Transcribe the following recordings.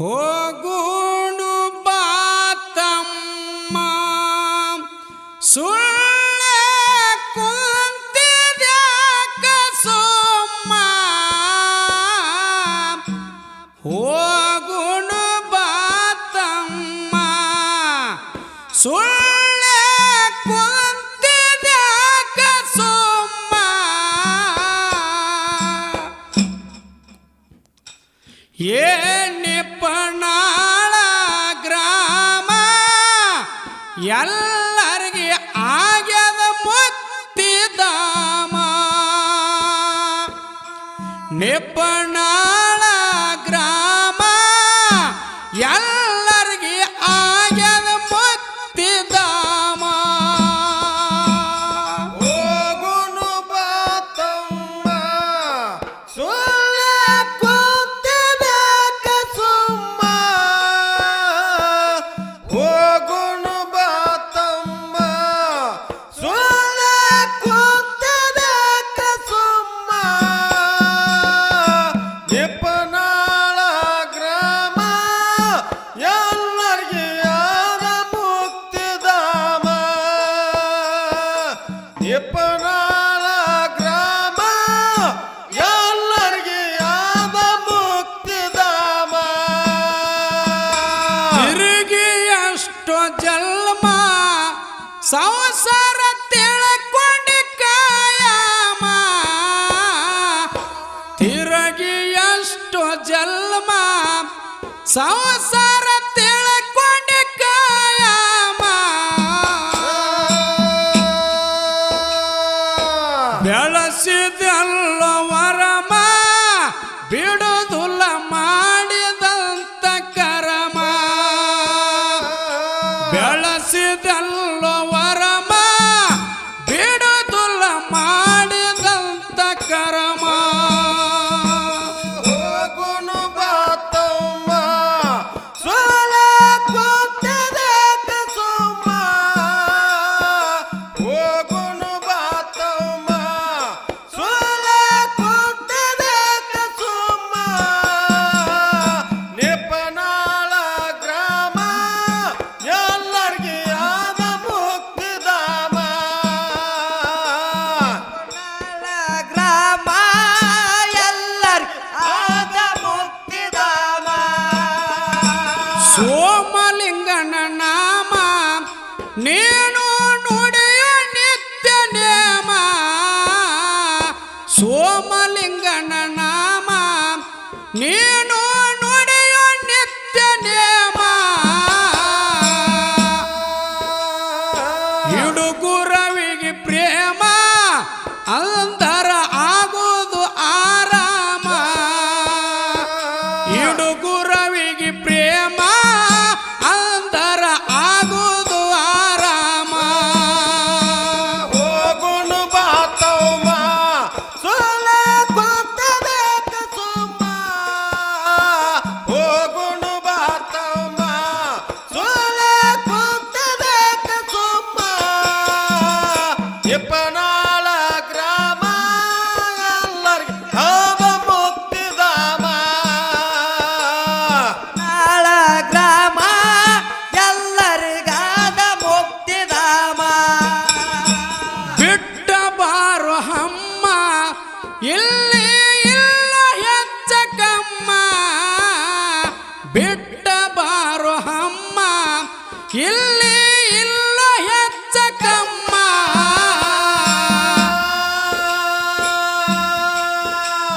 ಹೋಗೂಡು ಬಾತಮ್ಮ. ಸುಳ್ಳ ಕುಂತಿದ್ಯಾಕ ಸೋಮ್ಮ. ಹೋಗುಣು ಬಾತಮ್ಮ. ಸುಳ್ಳ ಕುಂತಿದ್ಯಾಕ ને ಸಂಸಾರ ತಿಳ್ಕೊಂಡೆ ಕಾಯಮ. ಬೆಳಸಿದಲ್ಲವ சோமலிங்கன நாமா நீ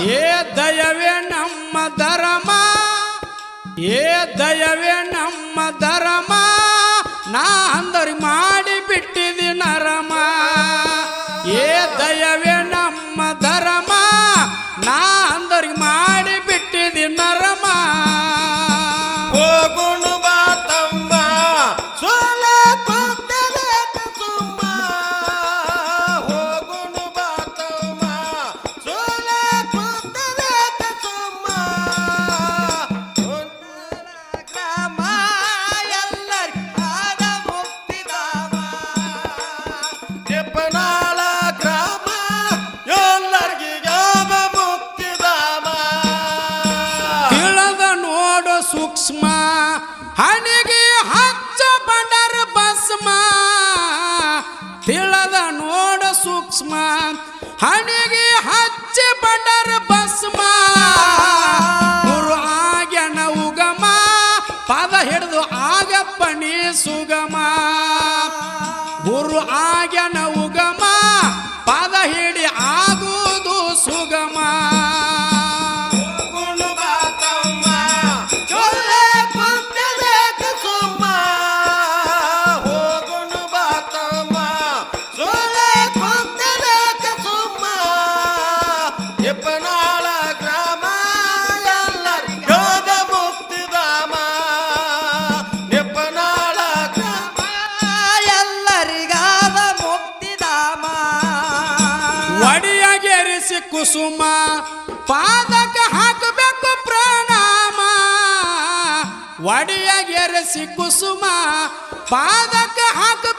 ಏ ದಯವೇ ನಮ್ಮ ಧರ್ಮ ಏ ದಯವೇ ನಮ್ಮ ಧರ್ಮ ನಾ ಅಂದರಿಮಾ ಹಣಿಗೆ ಹಚ್ಚಿ ಬಂಡರ ಭಸ್ಮ. ಗುರು ಆಗ್ಯನ ಉಗಮ ಪದ ಹಿಡಿದು ಆಗಪ್ಪಣಿ ಸುಗಮ. ಗುರು ಆಗ್ಯನ ಉಗಮ ಪದ ಹಿಡಿ ಕುಸುಮ ಪಾದಕ ಹಾಕಬೇಕು ಪ್ರಣಾಮ. ಒಡಿಯಗೆರಿಸಿ ಕುಸುಮ ಪಾದಕ ಹಾಕಬೇಕು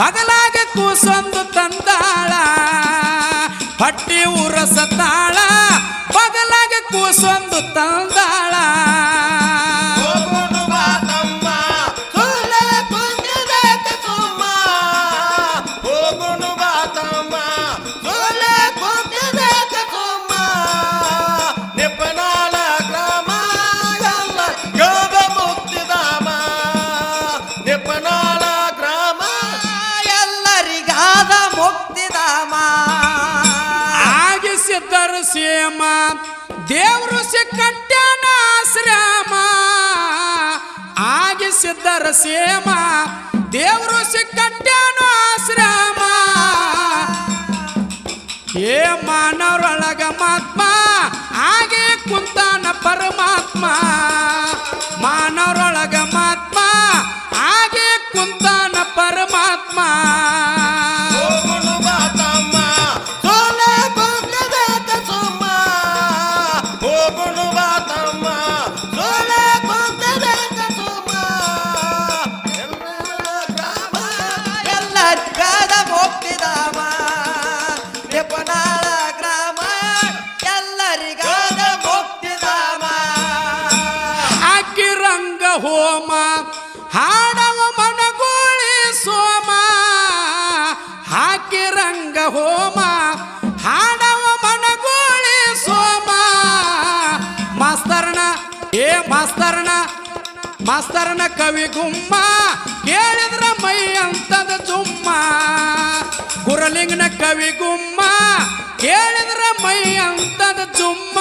ಬಗಲಾಗ ಕೂಸೊಂದು ತಂದಾಳ. ಹೊಟ್ಟಿ ಉರಸತಾಳ ಬಗಲಾಗ ಕೂಸೊಂದು ತಂದಾಳ. ಸಿದ್ಧರ ಆಗಿಸಿದ್ದರ ಸೇಮ. ದೇವರು ಸಿಕ್ಕಟ್ಟ್ಯಾನ ಆಶ್ರಮ. ಏ ಮಾನವರೊಳಗ ಮಾತ್ಮ ಹಾಗೆ ಕುಂತಾನ ಪರಮಾತ್ಮ. ಮಾನವರೊಳಗ ಮಾಸ್ತರ್ನ ಮಾಸ್ತರ್ನ ಕವಿ ಗುಮ್ಮ, ಕೇಳಿದ್ರ ಮೈ ಅಂತದ ಜುಮ್ಮ ಗುರಲಿಂಗನ ಕವಿ ಗುಮ್ಮ, ಕೇಳಿದ್ರ ಮೈ ಅಂತದ ಜುಮ್ಮ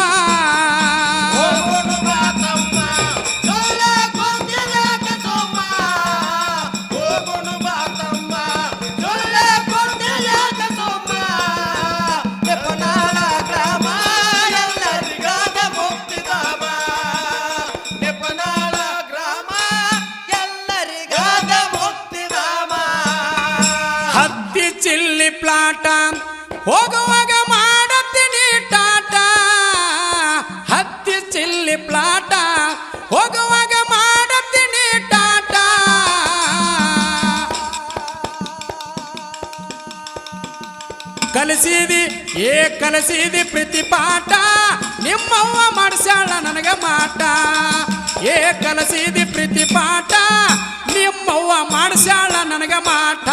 ಪ್ಲಾಟ ಹೋಗುವಾಗ ಮಾಡತ್ತೀನಿ ಟಾಟ ಹತ್ತಿ ಚಿಲ್ಲಿ ಪ್ಲಾಟ ಹೋಗುವಾಗ ಮಾಡತ್ತೀನಿ ಟಾಟ ಕಲಿಸಿದಿ ಏ ಕಲಿಸಿದಿ ಪ್ರೀತಿ ಪಾಠ ನಿಮ್ಮವ್ವ ಮಾಡಿಸ್ಯಾಳ ನನಗ ಮಾಟ ಏ ಕಲಿಸಿದಿ ಪ್ರೀತಿ ಪಾಠ ನಿಮ್ಮವ್ವ ಮಾಡಿಸ್ಯಾಳ ನನಗ ಮಾಟ